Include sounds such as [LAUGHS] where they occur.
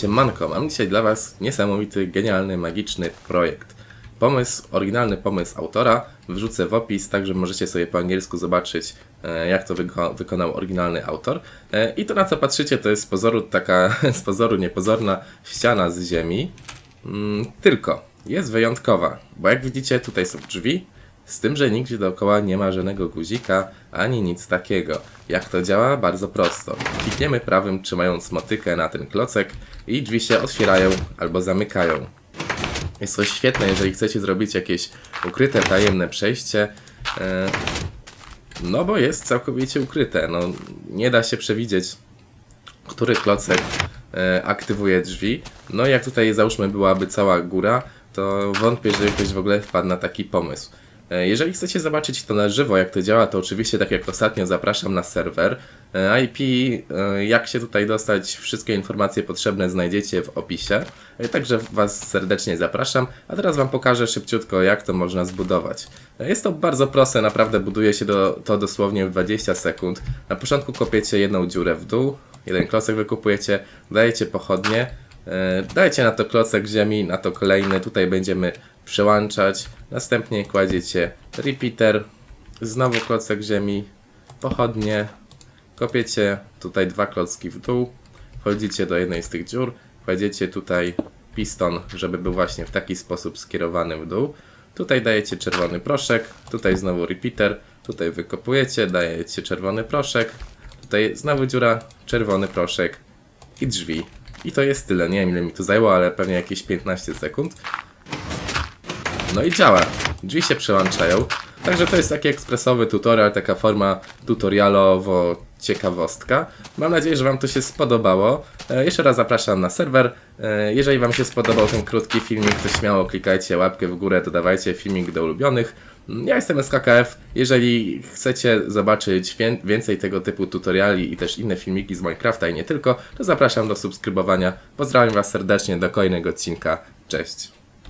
Siemanko, mam dzisiaj dla Was niesamowity, genialny, magiczny projekt. Pomysł, oryginalny pomysł autora wrzucę w opis, tak że możecie sobie po angielsku zobaczyć, e, jak to wyko- wykonał oryginalny autor. E, I to na co patrzycie, to jest z pozoru taka, [LAUGHS] z pozoru niepozorna ściana z ziemi. Mm, tylko jest wyjątkowa, bo jak widzicie, tutaj są drzwi, z tym, że nigdzie dookoła nie ma żadnego guzika, ani nic takiego. Jak to działa? Bardzo prosto. Klikniemy prawym, trzymając motykę na ten klocek i drzwi się otwierają albo zamykają. Jest to świetne, jeżeli chcecie zrobić jakieś ukryte, tajemne przejście. E, no bo jest całkowicie ukryte. No, nie da się przewidzieć, który klocek e, aktywuje drzwi. No jak tutaj załóżmy byłaby cała góra, to wątpię, że ktoś w ogóle wpadł na taki pomysł. E, Jeżeli chcecie zobaczyć to na żywo, jak to działa, to oczywiście, tak jak ostatnio, zapraszam na serwer. E, IP, e, jak się tutaj dostać, wszystkie informacje potrzebne znajdziecie w opisie. Także Was serdecznie zapraszam. A teraz Wam pokażę szybciutko, jak to można zbudować. Jest to bardzo proste, naprawdę buduje się do, to dosłownie w 20 sekund. Na początku kopiecie jedną dziurę w dół, jeden klocek wykupujecie, dajecie pochodnie, Dajcie na to klocek ziemi, na to kolejny. Tutaj będziemy przełączać. Następnie kładziecie repeater, znowu klocek ziemi, pochodnie, kopiecie tutaj dwa klocki w dół, wchodzicie do jednej z tych dziur, kładziecie tutaj piston, żeby był właśnie w taki sposób skierowany w dół. Tutaj dajecie czerwony proszek, tutaj znowu repeater, tutaj wykopujecie, dajecie czerwony proszek, tutaj znowu dziura, czerwony proszek i drzwi. I to jest tyle. Nie wiem ile mi to zajęło, ale pewnie jakieś 15 sekund. No i działa. Drzwi się przełączają. Także to jest taki ekspresowy tutorial, taka forma tutorialowo ciekawostka. Mam nadzieję, że Wam to się spodobało. E, jeszcze raz zapraszam na serwer. E, jeżeli Wam się spodobał ten krótki filmik, to śmiało klikajcie łapkę w górę, dodawajcie filmik do ulubionych. Ja jestem SKKF. Jeżeli chcecie zobaczyć wię- więcej tego typu tutoriali i też inne filmiki z Minecrafta i nie tylko, to zapraszam do subskrybowania. Pozdrawiam Was serdecznie do kolejnego odcinka. Cześć!